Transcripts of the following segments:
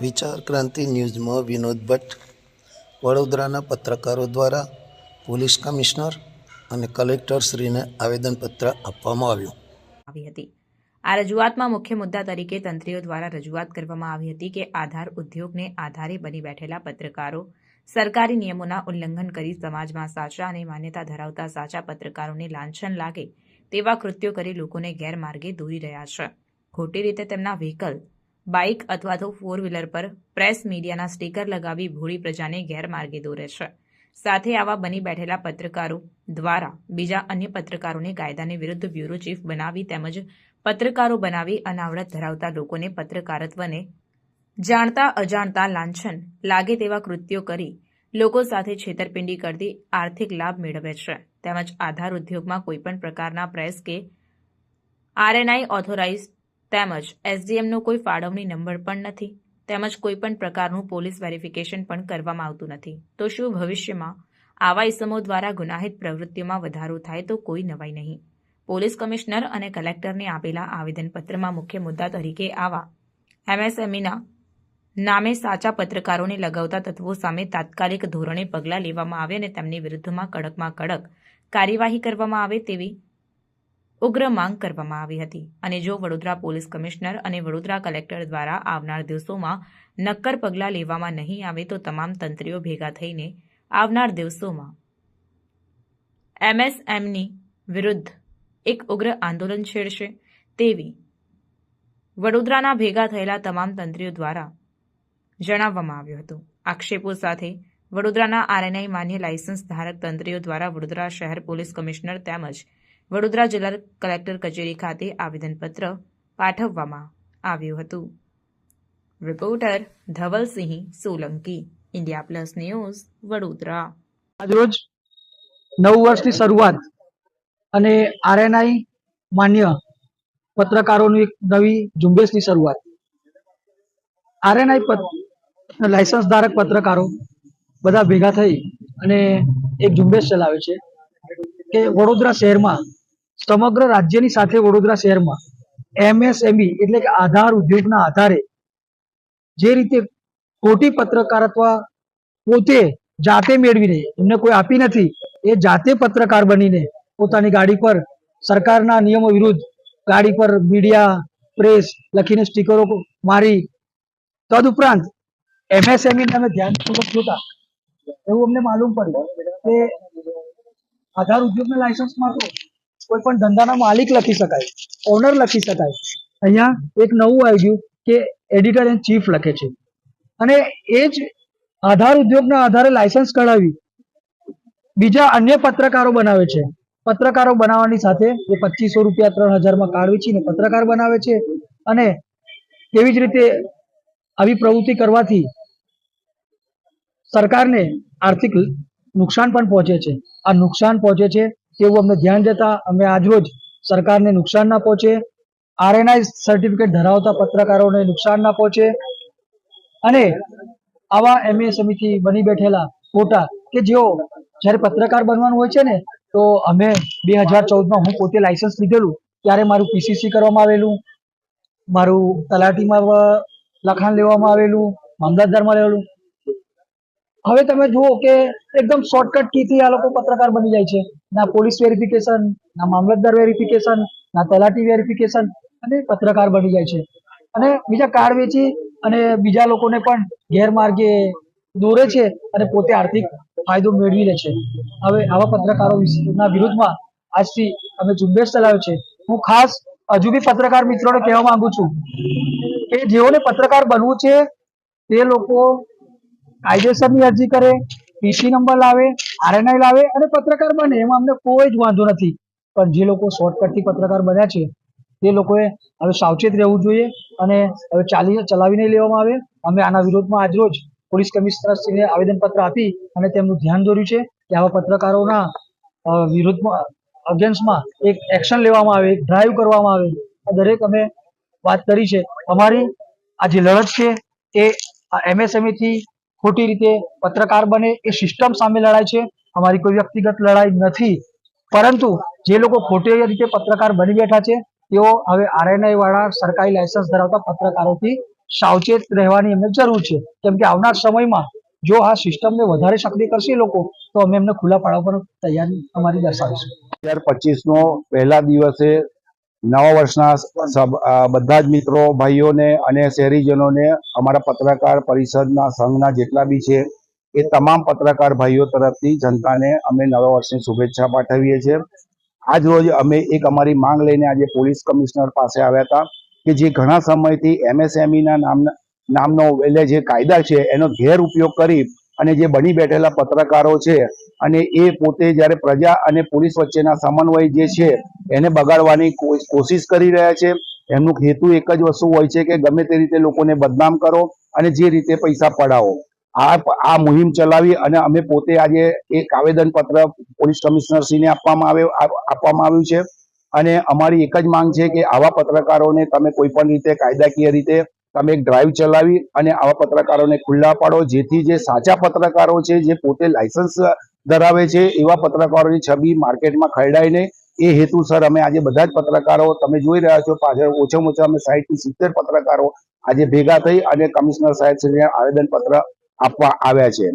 વિચાર ક્રાંતિ ન્યૂઝમાં વિનોદ ભટ્ટ, વડોદરાના પત્રકારો દ્વારા પોલીસ કમિશનર અને કલેક્ટરશ્રીને આવેદનપત્ર આપવામાં આવ્યું. આવી હતી. આ રજૂઆતમાં મુખ્ય મુદ્દા તરીકે તંત્રીઓ દ્વારા રજૂઆત કરવામાં આવી હતી કે આધાર ઉદ્યોગને આધારે બની બેઠેલા પત્રકારો સરકારી નિયમોના ઉલ્લંઘન કરી સમાજમાં સાચા અને માન્યતા ધરાવતા સાચા પત્રકારોને લાંછન લાગે તેવા કૃત્યો કરી લોકોને ગેરમાર્ગે દોરી રહ્યા છે. ખોટી રીતે તેમના વ્હીકલ બાઇક અથવા તો ફોર વ્હીલર પર પ્રેસ મીડિયાના સ્ટીકર લગાવી ભોળી પ્રજાને ગેરમાર્ગે દોરે છે. સાથે આવા બની બેઠેલા પત્રકારો દ્વારા બીજા અન્ય પત્રકારોને કાયદાની વિરુદ્ધ બ્યુરો ચીફ બનાવી તેમજ પત્રકારો બનાવી અનાવડત ધરાવતા લોકોને પત્રકારત્વને જાણતા અજાણતા લાંછન લાગે તેવા કૃત્યો કરી લોકો સાથે છેતરપિંડી કરતી આર્થિક લાભ મેળવે છે. તેમજ આધાર ઉદ્યોગમાં કોઈપણ પ્રકારના પ્રેસ કે આરએનઆઈ ઓથોરાઇઝ તેમજ એસડીએમનો કોઈ ફાળવણી નંબર પણ નથી. તેમજ કોઈપણ પ્રકારનું પોલીસ વેરિફિકેશન પણ કરવામાં આવતું નથી. તો શું ભવિષ્યમાં આવા ઇસમો દ્વારા ગુનાહિત પ્રવૃત્તિઓમાં વધારો થાય તો કોઈ નવાઈ નહીં. પોલીસ કમિશનર અને કલેક્ટરને આપેલા આવેદનપત્રમાં મુખ્ય મુદ્દા તરીકે આવા. એમએસએમઈના નામે સાચા પત્રકારોને લગાવતા તત્વો સામે તાત્કાલિક ધોરણે પગલાં લેવામાં આવે અને તેમની વિરુદ્ધમાં કડકમાં કડક કાર્યવાહી કરવામાં આવે તેવી ઉગ્ર માંગ કરવામાં આવી હતી. અને જો વડોદરા પોલીસ કમિશનર અને વડોદરા કલેક્ટર દ્વારા આવનાર દિવસોમાં નક્કર પગલાં લેવામાં નહીં આવે તો તમામ તંત્રીઓ ભેગા થઈને આવનાર દિવસોમાં એમએસએમની વિરુદ્ધ એક ઉગ્ર આંદોલન છેડશે તેવી વડોદરાના ભેગા થયેલા તમામ તંત્રીઓ દ્વારા જણાવવામાં આવ્યું હતું. આક્ષેપો સાથે વડોદરાના આરએનઆઈ માન્ય લાયસન્સ ધારક તંત્રીઓ દ્વારા વડોદરા શહેર પોલીસ કમિશનર તેમજ વડોદરા જિલ્લા કલેક્ટર કચેરી ખાતે આવેદનપત્ર પાઠવવામાં આવ્યું હતું. Reporter Dhavalsinh Solanki, India plus news, Vadodara. આજરોજ નવ વર્ષની શરૂઆત અને આરએનઆઈ માન્ય પત્રકારોની એક નવી ઝુંબેશની શરૂઆત. આરએનઆઈ લાયસન્સ ધારક પત્રકારો બધા ભેગા થઈ અને એક ઝુંબેશ ચલાવે છે કે વડોદરા શહેરમાં સમગ્ર રાજ્યની સાથે વડોદરા શહેરમાં એમએસએમઈ એટલે કે આધાર ઉદ્યોગના આધારે જે રીતે ખોટી પત્રકારત્વ પોતે જાતે મેળવીને એમને કોઈ આપી નથી. એ જાતે પત્રકાર બનીને પોતાની ગાડી પર સરકારના નિયમો વિરુદ્ધ ગાડી પર મીડિયા, પ્રેસ લખીને સ્ટીકરો મારી. તદુપરાંત એમએસએમઈ અમે ધ્યાનપૂર્વક જોતા એવું અમને માલુમ પડ્યું કે આધાર ઉદ્યોગને લાયસન્સ તો કોઈ પણ ધંધાના માલિક લખી શકાય ઓનર લખી શકાય. અહીંયા એક નવું આવી ગયું કે એડિટર એન્ડ ચીફ લખે છે. અને એ જ આધાર ઉદ્યોગના આધારે લાયસન્સ કઢાવી, બીજા અન્ય પત્રકારો બનાવે છે. પત્રકારો બનાવવાની સાથે એ પચીસો રૂપિયા ત્રણ હજારમાં કાર્ડ વેચીને પત્રકાર બનાવે છે અને તેવી જ રીતે આવી પ્રવૃત્તિ કરવાથી સરકારને આર્થિક નુકસાન પણ પહોંચે છે. આ નુકસાન પહોંચે છે તેવું અમને ધ્યાન જતા અમે આજરોજ સરકારને નુકસાન ના પહોંચે આરએનઆઈ સર્ટિફિકેટ ધરાવતા પત્રકારોને નુકસાન ના પહોંચે અને આવા એમએ સમિતિ બની બેઠેલા ખોટા કે જેઓ જ્યારે પત્રકાર બનવાનું હોય છે ને, તો અમે બે હજાર ચૌદમાં હું પોતે લાયસન્સ લીધેલું, ત્યારે મારું પીસીસી કરવામાં આવેલું, મારું તલાટીમાં લખાણ લેવામાં આવેલું, મામલતદારમાં લેવાનું હવે તમે જુઓ કે એકદમ શોર્ટકટ કીથી આ લોકો પત્રકાર બની જાય છે. ના પોલીસ વેરિફિકેશન ના મામલતદાર વેરિફિકેશન ના તલાટી વેરિફિકેશન અને પત્રકાર બની જાય છે. અને બીજા કાર્ડ વેચી અને બીજા લોકોને પણ ગેરમાર્ગે દોરે છે અને પોતે આર્થિક ફાયદો મેળવી લે છે. હવે આવા પત્રકારો વિશેના વિરુદ્ધમાં આજથી અમે ઝુંબેશ ચલાવ્યો છે. હું ખાસ હજુ બી પત્રકાર મિત્રોને કહેવા માંગુ છું કે જેઓને પત્રકાર બનવું છે, તે લોકો કાયદેસરની અરજી કરે પીસી નંબર લાવે આરએનઆઈ લાવે અને પત્રકાર બને, એમાં અમને કોઈ જ વાંધો નથી. પણ જે લોકો શોર્ટકટથી પત્રકાર બન્યા છે, તે લોકોએ હવે સાવચેત રહેવું જોઈએ અને હવે ચાલી, ચલાવી નહીં લેવામાં આવે. અમે આના વિરોધમાં આજરોજ પોલીસ કમિશનરશ્રીને આવેદનપત્ર આપી અને તેમનું ધ્યાન દોર્યું છે કે આવા પત્રકારોના વિરુદ્ધમાં અગેન્સ્ટમાં એક એક્શન લેવામાં આવે, એક ડ્રાઈવ કરવામાં આવે. આ દરેક અમે વાત કરી છે. અમારી આ જે લડત છે, એ એમએસએમઈ થી ખોટી રીતે પત્રકાર બને એ સિસ્ટમ સામે લડાઈ છે. અમારી કોઈ વ્યક્તિગત લડાઈ નથી. પરંતુ જે લોકો ખોટી રીતે પત્રકાર બની બેઠા છે, તેઓ હવે આરએનઆઈ વાળા સરકારી લાયસન્સ ધરાવતા પત્રકારોથી સાવચેત રહેવાની એમને જરૂર છે. કેમ કે આવનાર સમયમાં જો આ સિસ્ટમને વધારે સક્રિય કરશે લોકો, તો અમે એમને ખુલ્લા પાડવા પર તૈયારી અમારી દર્શાવીશું. હજાર પચીસનો પહેલા દિવસે નવા વર્ષના બધા જ મિત્રો, ભાઈઓને અને શહેરીજનોને અમારા પત્રકાર પરિષદના સંઘના જેટલા બી છે, એ તમામ પત્રકાર ભાઈઓ તરફથી જનતાને અમે નવા વર્ષની શુભેચ્છા પાઠવીએ છીએ. આજ રોજ અમે એક અમારી માંગ લઈને આજે પોલીસ કમિશનર પાસે આવ્યા હતા કે જે ઘણા સમયથી એમએસએમઈના નામના નામનો એટલે જે કાયદા છે, એનો ગેરઉપયોગ કરી અને જે બની બેઠેલા પત્રકારો છે અને એ પોતે જ્યારે પ્રજા અને પોલીસ વચ્ચેના સમન્વય જે છે એને બગાડવાની કોશિશ કરી રહ્યા છે. એમનું હેતુ એક જ વસ્તુ હોય છે કે ગમે તે રીતે લોકોને બદનામ કરો અને જે રીતે પૈસા પડાવો. આ આ મુહિમ ચલાવી અને અમે પોતે આજે એક આવેદન પત્ર પોલીસ કમિશનરશ્રીને આપવામાં આવે આપવામાં આવ્યું છે. અને અમારી એક જ માંગ છે કે આવા પત્રકારોને તમે કોઈ પણ રીતે કાયદાકીય રીતે તમે એક ડ્રાઈવ ચલાવી અને આવા પત્રકારોને ખુલ્લા પાડો, જેથી જે સાચા પત્રકારો છે, જે પોતે લાયસન્સ ધરાવે છે, એવા પત્રકારોની છબી માર્કેટમાં ખરડાય નહીં એ હેતુસર અમે આજે બધા જ પત્રકારો તમે જોઈ રહ્યા છો, પાછળ ઓછામાં ઓછા અમે સાહીઠથી સિત્તેર પત્રકારો આજે ભેગા થઈ અને કમિશનર સાહેબ શ્રીને આવેદન પત્ર આપવા આવ્યા છે.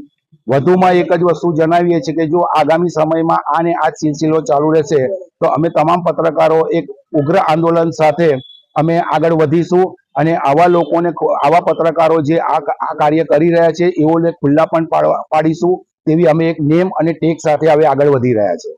વધુમાં એક જ વસ્તુ જણાવીએ છીએ કે જો આગામી સમયમાં આને આ સિલસિલો ચાલુ રહેશે, તો અમે તમામ પત્રકારો એક ઉગ્ર આંદોલન સાથે અમે આગળ વધીશું અને આવા લોકોને આવા પત્રકારો જે આ આ કાર્ય કરી રહ્યા છે, એઓને ખુલ્લા પણ પાડીશું, તેવી અમે એક નેમ અને ટેક સાથે હવે આગળ વધી રહ્યા છે.